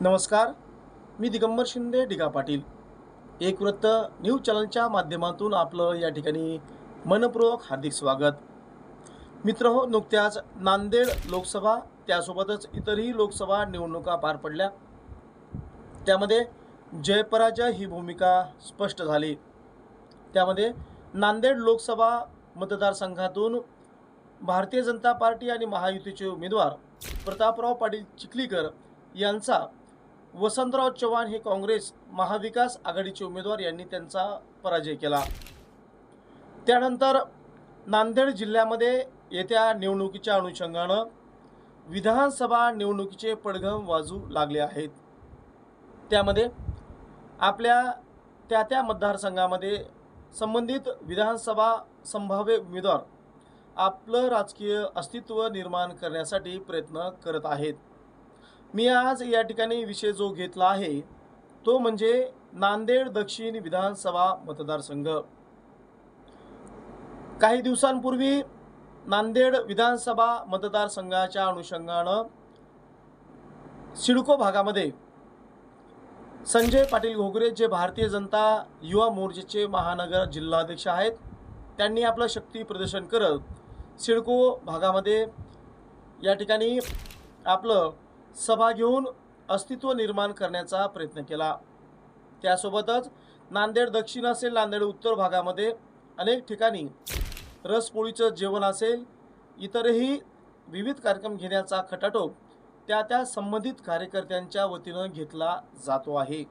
नमस्कार मी दिगंबर शिंदे डिगा पाटील. एक वृत्त न्यूज चॅनलच्या माध्यमातून आपलं या ठिकाणी मनपूर्वक हार्दिक स्वागत. मित्र हो नुकत्याच नांदेड लोकसभा त्यासोबतच इतरही लोकसभा निवडणुका पार पडल्या. त्यामध्ये जयपराजय ही भूमिका स्पष्ट झाली. त्यामध्ये नांदेड लोकसभा मतदारसंघातून भारतीय जनता पार्टी आणि महायुतीचे उमेदवार प्रतापराव पाटील चिखलीकर यांचा वसंतराव चव्हाण हे काँग्रेस महाविकास आघाडीचे उमेदवार यांनी त्यांचा पराजय केला. त्यानंतर नांदेड जिल्ह्यामध्ये येत्या निवडणुकीच्या अनुषंगानं विधानसभा निवडणुकीचे पडघम वाजू लागले आहेत. त्यामध्ये आपल्या त्या त्या मतदारसंघामध्ये संबंधित विधानसभा संभाव्य उमेदवार आपलं राजकीय अस्तित्व निर्माण करण्यासाठी प्रयत्न करत आहेत. मी आज या ठिकाणी विषय जो घेतला आहे तो म्हणजे नांदेड दक्षिण विधानसभा मतदारसंघ. काही दिवसांपूर्वी नांदेड विधानसभा मतदारसंघाच्या अनुषंगानं सिडको भागामध्ये संजय पाटील घोगरे जे भारतीय जनता युवा मोर्चाचे महानगर जिल्हाध्यक्ष आहेत त्यांनी आपलं शक्ती प्रदर्शन करत सिडको भागामध्ये या ठिकाणी आपलं सभा घेऊन अस्तित्व निर्माण करण्याचा प्रयत्न केला. त्यासोबतच नांदेड दक्षिण असेल नांदेड उत्तर भागामध्ये अनेक ठिकाणी रसपोळीचं जेवण असेल इतरही विविध कार्यक्रम घेण्याचा खटाटोप त्या त्या संबंधित कार्यकर्त्यांच्या वतीनं घेतला जातो आहे.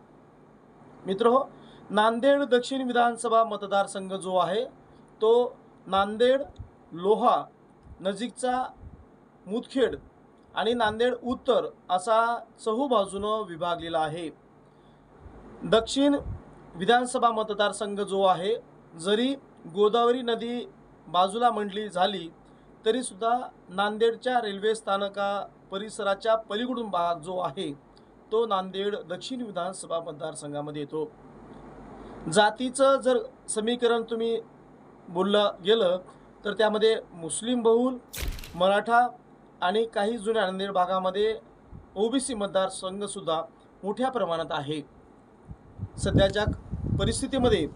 मित्र हो नांदेड दक्षिण विधानसभा मतदारसंघ जो आहे तो नांदेड लोहा नजीकचा मुदखेड आणि नांदेड उत्तर असा चहूबाजूनं विभागलेला आहे. दक्षिण विधानसभा मतदारसंघ जो आहे जरी गोदावरी नदी बाजूला मंडली झाली तरीसुद्धा नांदेडच्या रेल्वे स्थानका परिसराच्या पलीकडून भाग जो आहे तो नांदेड दक्षिण विधानसभा मतदारसंघामध्ये येतो. जातीचं जर समीकरण तुम्ही बोललं गेलं तर त्यामध्ये मुस्लिम बहुल मराठा आणि काही जुन्या नांदेड भागामध्ये ओबीसी मतदारसंघसुद्धा मोठ्या प्रमाणात आहे. सध्याच्या परिस्थितीमध्ये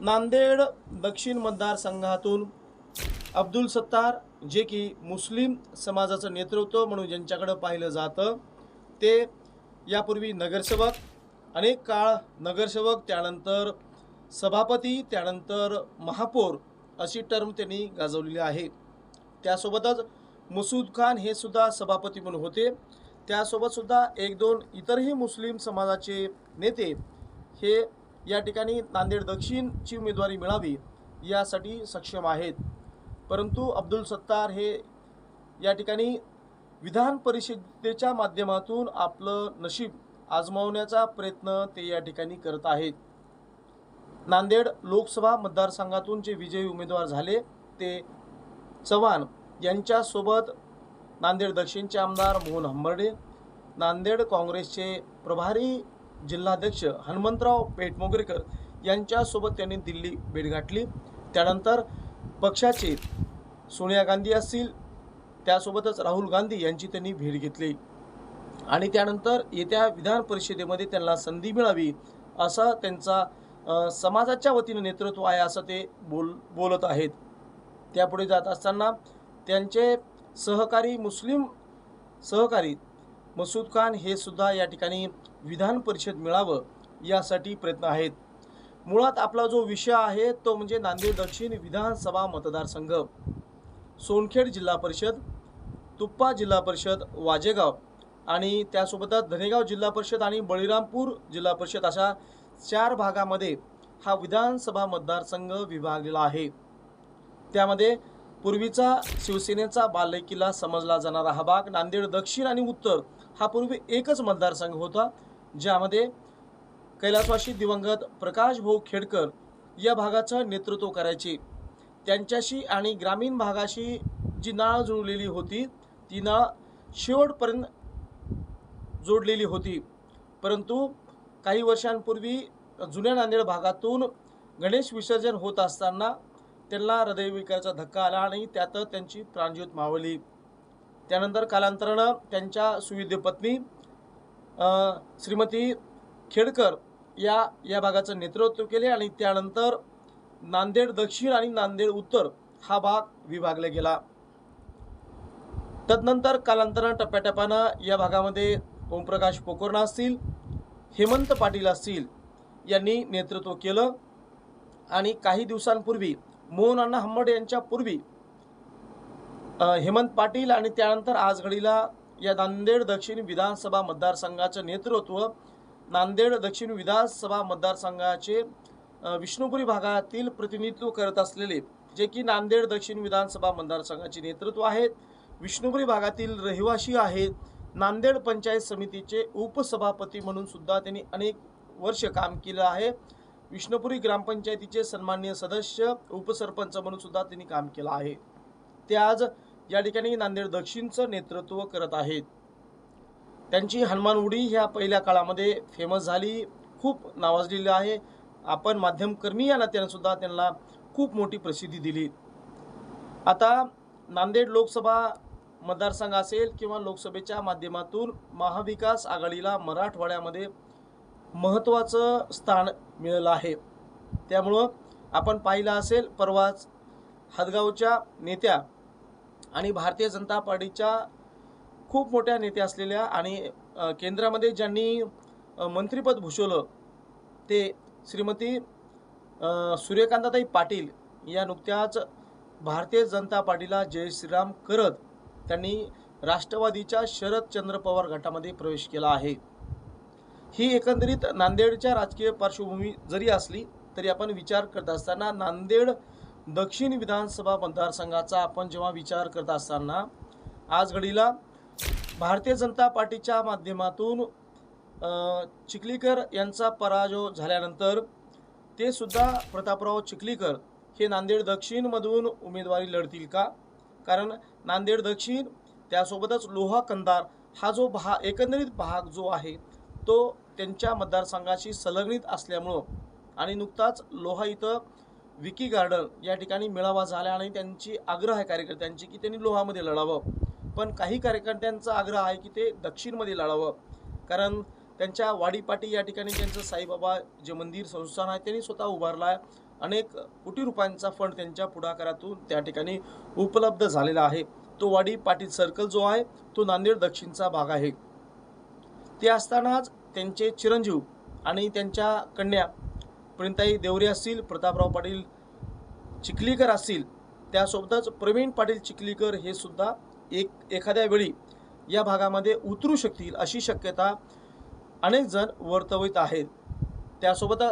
नांदेड दक्षिण मतदारसंघातून अब्दुल सत्तार जे की मुस्लिम समाजाचं नेतृत्व म्हणून ज्यांच्याकडं पाहिलं जातं ते यापूर्वी नगरसेवक अनेक काळ नगरसेवक त्यानंतर सभापती त्यानंतर महापौर अशी टर्म त्यांनी गाजवलेली आहे. त्यासोबतच मसूद खान हे सुद्धा सभापती म्हणून होते. त्यासोबत सुद्धा एक दोन इतरही मुस्लिम समाजाचे नेते हे या ठिकाणी नांदेड दक्षिणची उमेदवारी मिळावी यासाठी सक्षम आहेत. परंतु अब्दुल सत्तार हे या ठिकाणी विधान परिषदेच्या माध्यमातून आपलं नशीब आजमावण्याचा प्रयत्न ते या ठिकाणी करत आहेत. नांदेड लोकसभा मतदारसंघातून जे विजयी उमेदवार झाले ते चव्हाण यांच्यासोबत नांदेड दक्षिणचे आमदार मोहन हंबर्डे नांदेड काँग्रेसचे प्रभारी जिल्हाध्यक्ष हनुमंतराव पेटमोगरेकर यांच्यासोबत त्यांनी दिल्ली भेट गाठली त्यानंतर पक्षाचे सोनिया गांधी असतील त्यासोबतच राहुल गांधी यांची त्यांनी भेट घेतली. आणि त्यानंतर येत्या विधान परिषदेमध्ये त्यांना संधी मिळावी असा त्यांचा समाजाच्या वतीनं नेतृत्व आहे असं ते बोल बोलत आहेत. त्यापुढे जात असताना त्यांचे सहकारी मुस्लिम सहकारी मसूद खान हे सुद्धा या ठिकाणी विधान परिषद मिळावं यासाठी प्रयत्न आहेत. मुळात आपला जो विषय आहे तो म्हणजे नांदेड दक्षिण विधानसभा मतदारसंघ. सोनखेड जिल्हा परिषद तुप्पा जिल्हा परिषद वाजेगाव आणि त्यासोबतच धनेगाव जिल्हा परिषद आणि बळीरामपूर जिल्हा परिषद अशा चार भागामध्ये हा विधानसभा मतदारसंघ विभागलेला आहे. त्यामध्ये पूर्वीचा शिवसेनेचा बालेकिल्ला समजला जाणारा हा भाग नांदेड दक्षिण आणि उत्तर हा पूर्वी एकच मतदारसंघ होता ज्यामध्ये कैलासवाशी दिवंगत प्रकाश भाऊ खेडकर या भागाचं नेतृत्व करायचे. त्यांच्याशी आणि ग्रामीण भागाशी जी नाळ जुळलेली होती ती नाळ शेवटपर्यंत जोडलेली होती. परंतु काही वर्षांपूर्वी जुन्या नांदेड भागातून गणेश विसर्जन होत असताना त्यांना हृदयविकाराचा धक्का आला आणि त्यात त्यांची प्राणज्योत मावली. त्यानंतर कालांतरानं त्यांच्या सुविद्य पत्नी श्रीमती खेडकर या या भागाचं नेतृत्व केले आणि त्यानंतर नांदेड दक्षिण आणि नांदेड उत्तर हा भाग विभागला गेला. तदनंतर कालांतरानं टप्प्याटप्प्यानं या भागामध्ये ओमप्रकाश पोकोरणा असतील हेमंत पाटील असतील यांनी नेतृत्व केलं आणि काही दिवसांपूर्वी मोहन अण्णा हंबड यांच्या पूर्वी हेमंत पाटील आणि त्यानंतर आजघडीला या नांदेड दक्षिण विधानसभा मतदारसंघाचं नेतृत्व नांदेड दक्षिण विधानसभा मतदारसंघाचे विष्णुपुरी भागातील प्रतिनिधित्व करत असलेले जे की नांदेड दक्षिण विधानसभा मतदारसंघाचे नेतृत्व आहेत विष्णुपुरी भागातील रहिवासी आहेत नांदेड पंचायत समितीचे उपसभापती म्हणून सुद्धा त्यांनी अनेक वर्ष काम केलं आहे. विष्णुपुरी ग्रामपंचायतीचे सन्माननीय सदस्य उपसरपंच म्हणून सुद्धा त्यांनी काम केलं आहे. ते आज या ठिकाणी नांदेड दक्षिणचं नेतृत्व करत आहेत. त्यांची हनुमान उडी ह्या पहिल्या काळामध्ये फेमस झाली खूप नावाजलेली आहे. आपण माध्यमकर्मी या नात्यानं सुद्धा त्यांना खूप मोठी प्रसिद्धी दिली. आता नांदेड लोकसभा मतदारसंघ असेल किंवा लोकसभेच्या माध्यमातून महाविकास आघाडीला मराठवाड्यामध्ये महत्त्वाचं स्थान मिळालं आहे. त्यामुळं आपण पाहिलं असेल परवाच हदगावच्या नेत्या आणि भारतीय जनता पार्टीच्या खूप मोठ्या नेत्या असलेल्या आणि केंद्रामध्ये ज्यांनी मंत्रीपद मंत्रिपद भूषवलं ते श्रीमती सूर्यकांताताई पाटील या नुकत्याच भारतीय जनता पार्टीला जय श्रीराम करत त्यांनी राष्ट्रवादीच्या शरदचंद्र पवार गटामध्ये प्रवेश केला आहे. ही एकंदरीत नांदेडच्या राजकीय पार्श्वभूमी जरी असली तरी आपण विचार करत असताना नांदेड दक्षिण विधानसभा मतदारसंघाचा आपण जेव्हा विचार करत असताना आज घडीला भारतीय जनता पार्टीच्या माध्यमातून चिखलीकर यांचा पराजय झाल्यानंतर ते सुद्धा प्रतापराव चिखलीकर हे नांदेड दक्षिणमधून उमेदवारी लढतील का? कारण नांदेड दक्षिण त्यासोबतच लोहा कंदार हा जो भा एकंदरीत भाग जो आहे तो त्यांच्या मतदारसंघाशी संलग्नित असल्यामुळं आणि नुकताच लोहा इथं विकी गार्डन या ठिकाणी मेळावा झाला आणि त्यांची आग्रह आहे कार्यकर्त्यांची की त्यांनी लोहामध्ये लढावं. पण काही कार्यकर्त्यांचा आग्रह आहे की ते दक्षिणमध्ये लढावं. कारण त्यांच्या वाडीपाटी या ठिकाणी त्यांचं साईबाबा जे मंदिर संस्थान आहे त्यांनी स्वतः उभारला आहे अनेक कोटी रुपयांचा फंड त्यांच्या पुढाकारातून त्या ठिकाणी उपलब्ध झालेला आहे. तो वाडी पाटील सर्कल जो आहे तो नांदेड दक्षिणचा भाग आहे. ते असतानाच त्यांचे चिरंजीव आणि त्यांच्या कन्या प्रिंताई देवरे असतील प्रतापराव पाटील चिखलीकर असतील त्यासोबतच प्रवीण पाटील चिखलीकर हे सुद्धा एक एखाद्या वेळी या भागामध्ये उतरू शकतील अशी शक्यता अनेक जण वर्तवित आहेत. त्यासोबत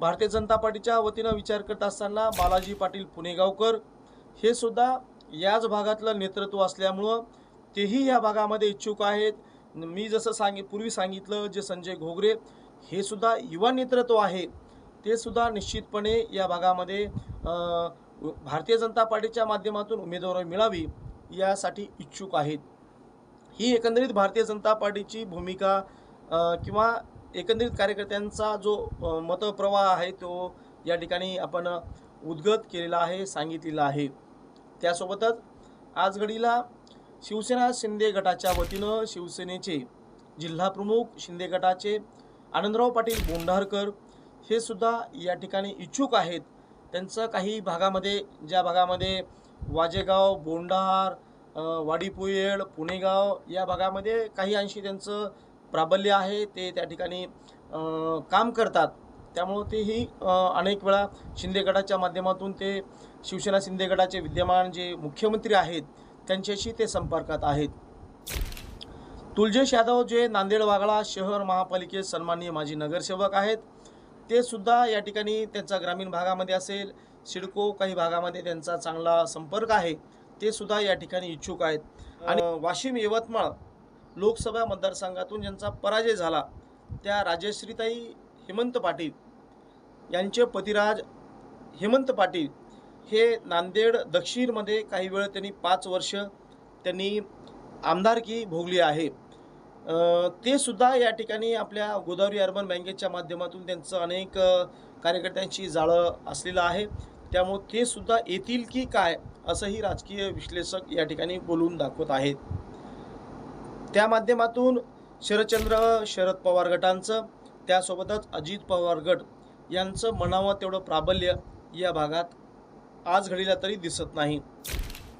भारतीय जनता पार्टीच्या वतीनं विचार करत असताना बालाजी पाटील पुणेगावकर हे सुद्धा याच भागातलं नेतृत्व असल्यामुळं तेही या भागामध्ये इच्छुक आहेत. मी जसं सांगे पूर्वी सांगितलं जे संजय घोगरे हे सुद्धा युवा नेतृत्व आहे. ते सुद्धा निश्चितपणे या भागामध्ये भारतीय जनता पार्टीच्या माध्यमातून उमेदवारी मिळावी यासाठी इच्छुक आहेत. ही एकंदरीत भारतीय जनता पार्टीची भूमिका किंवा एकंदरीत कार्यकर्त्यांचा जो मतप्रवाह आहे तो या ठिकाणी आपण उद्गत केलेला आहे सांगितलेला आहे. त्यासोबतच आज घडीला शिवसेना शिंदे गटाच्या वतीनं शिवसेनेचे जिल्हाप्रमुख शिंदे गटाचे आनंदराव पाटील बोंढारकर हे सुद्धा या ठिकाणी इच्छुक आहेत. त्यांचं काही भागामध्ये ज्या भागामध्ये वाजेगाव बोंडार वाडीपुयेळ पुणेगाव या भागामध्ये काही अंशी त्यांचं प्राबल्य आहे. ते त्या ठिकाणी काम करतात. त्यामुळं तेही अनेक वेळा शिंदे गटाच्या माध्यमातून ते शिवसेना शिंदे गटाचे विद्यमान जे मुख्यमंत्री आहेत त्यांच्याशी ते संपर्कात आहेत. तुलजेश यादव जे नांदेड वागळा शहर महापालिकेत सन्माननीय माजी नगरसेवक आहेत ते सुद्धा या ठिकाणी त्यांचा ग्रामीण भागामध्ये असेल सिडको काही भागामध्ये त्यांचा चांगला संपर्क आहे ते सुद्धा या ठिकाणी इच्छुक आहेत. आणि वाशिम यवतमाळ लोकसभा मतदारसंघातून ज्यांचा पराजय झाला त्या राजश्रीताई हेमंत पाटील यांचे पतिराज हेमंत पाटील हे नांदेड दक्षिणमध्ये काही वेळ त्यांनी पाच वर्ष त्यांनी आमदारकी भोगली आहे. ते सुद्धा या ठिकाणी आपल्या गोदावरी अर्बन बँकेच्या माध्यमातून त्यांचं अनेक कार्यकर्त्यांची जाळं असलेलं आहे. त्यामुळे ते सुद्धा येतील की काय असंही राजकीय विश्लेषक या ठिकाणी बोलून दाखवत आहेत. त्या माध्यमातून शरदचंद्र शरद पवार गटांचं त्यासोबतच अजित पवार गट यांचं म्हणावं तेवढं प्राबल्य या भागात आज घडीला तरी दिसत नाही.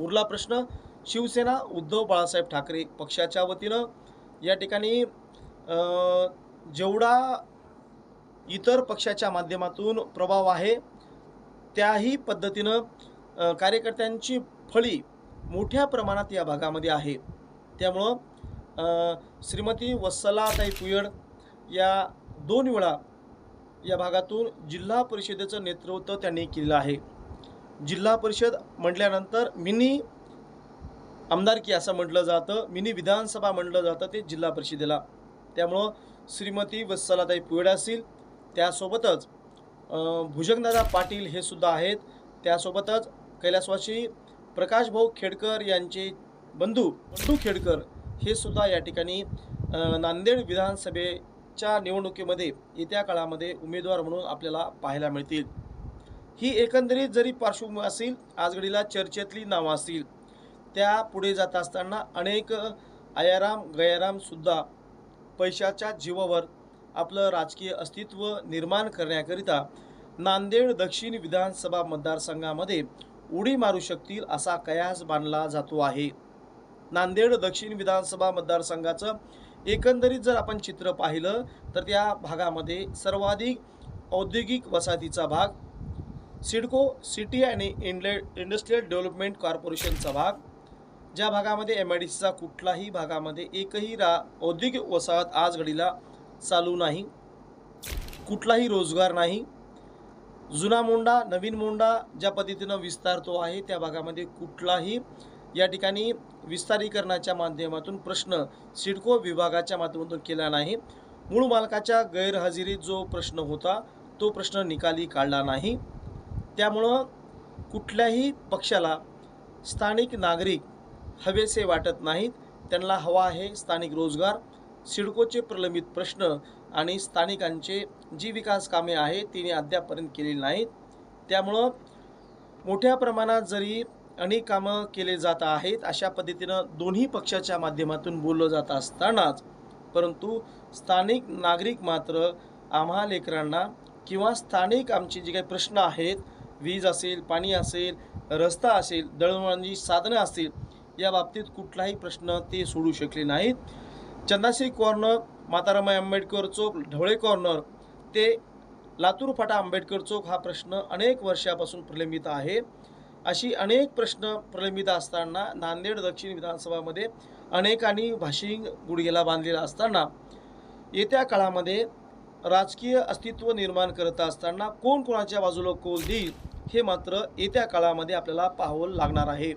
उरला प्रश्न शिवसेना उद्धव बाळासाहेब ठाकरे पक्षाच्या वतीनं. या ठिकाणी जेवढा इतर पक्षाच्या माध्यमातून प्रभाव आहे त्याही पद्धतीनं कार्यकर्त्यांची फळी मोठ्या प्रमाणात या भागामध्ये आहे. त्यामुळं श्रीमती वत्सलाताई पुयड या दोन वेळा या भागातून जिल्हा परिषदेचं नेतृत्व त्यांनी केलं आहे. जिल्हा परिषद म्हटल्यानंतर मिनी आमदारकी असं म्हटलं जातं मिनी विधानसभा म्हटलं जातं ते जिल्हा परिषदेला. त्यामुळं श्रीमती वत्सलाताई पिवडे असतील त्यासोबतच भुजंगदादा पाटील हे सुद्धा आहेत. त्यासोबतच कैलासवासी प्रकाशभाऊ खेडकर यांचे बंधू बंधू खेडकर हे सुद्धा या ठिकाणी नांदेड विधानसभेच्या निवडणुकीमध्ये येत्या काळामध्ये उमेदवार म्हणून आपल्याला पाहायला मिळतील. ही एकंदरीत जरी पार्श्वभूमी असेल आजगडीला चर्चेतली नावं असतील त्या पुढे जात असताना अनेक आयाराम गयारामसुद्धा पैशाच्या जीवावर आपलं राजकीय अस्तित्व निर्माण करण्याकरिता नांदेड दक्षिण विधानसभा मतदारसंघामध्ये उडी मारू शकतील असा कयास बांधला जातो आहे. नांदेड दक्षिण विधानसभा मतदारसंघाचं एकंदरीत जर आपण चित्र पाहिलं तर त्या भागामध्ये सर्वाधिक औद्योगिक वसाहतीचा भाग सिडको सिटी आणि इंडले इंडस्ट्रियल डेव्हलपमेंट कॉर्पोरेशनचा भाग. ज्या भागामध्ये एम आय डी सीचा कुठलाही भागामध्ये एकही रा औद्योगिक वसाहत आज घडीला चालू नाही. कुठलाही रोजगार नाही. जुना मोंडा नवीन मोंडा ज्या पद्धतीनं विस्तारतो आहे त्या भागामध्ये कुठलाही या ठिकाणी विस्तारीकरणाच्या माध्यमातून प्रश्न सिडको विभागाच्या माध्यमातून केला नाही. मूळ मालकाच्या गैरहजेरीत जो प्रश्न होता तो प्रश्न निकाली काढला नाही. त्यामुळं कुठल्याही पक्षाला स्थानिक नागरिक हवेसे वाटत नाहीत. त्यांना हवा आहे स्थानिक रोजगार सिडकोचे प्रलंबित प्रश्न आणि स्थानिकांचे जी विकास कामे आहेत तिने अद्यापपर्यंत केलेली नाहीत. त्यामुळं मोठ्या प्रमाणात जरी अनेक कामं केले जात आहेत अशा पद्धतीनं दोन्ही पक्षाच्या माध्यमातून बोललं जात असतानाच परंतु स्थानिक नागरिक मात्र आम्हा लेकरांना किंवा स्थानिक आमचे जे काही प्रश्न आहेत वीज असेल पाणी असेल रस्ता असेल दळणवळणाची साधनं असतील या बाबतीत कुठलाही प्रश्न ते सोडू शकले नाहीत. चंदाशी कॉर्नर मातारामाई आंबेडकर चौक ढवळे कॉर्नर ते लातूर फाटा आंबेडकर चौक हा प्रश्न अनेक वर्षापासून प्रलंबित आहे. अशी अनेक प्रश्न प्रलंबित असताना नांदेड दक्षिण विधानसभामध्ये अनेकांनी भाषिंग गुडघेला बांधलेला असताना येत्या काळामध्ये राजकीय अस्तित्व निर्माण करत असताना कोण कोणाच्या बाजूला कोल देईल? हे मात्र येत्या काळामध्ये आपल्याला पाहावं लागणार आहे.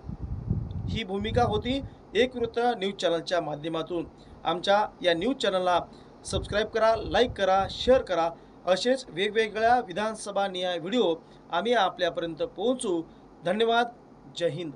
ही भूमिका होती एक वृत्त न्यूज चॅनलच्या माध्यमातून. आमच्या या न्यूज चॅनलला सबस्क्राईब करा लाईक करा शेअर करा. असेच वेगवेगळ्या विधानसभा निहाय व्हिडिओ आम्ही आपल्यापर्यंत पोहोचू. धन्यवाद. जय हिंद.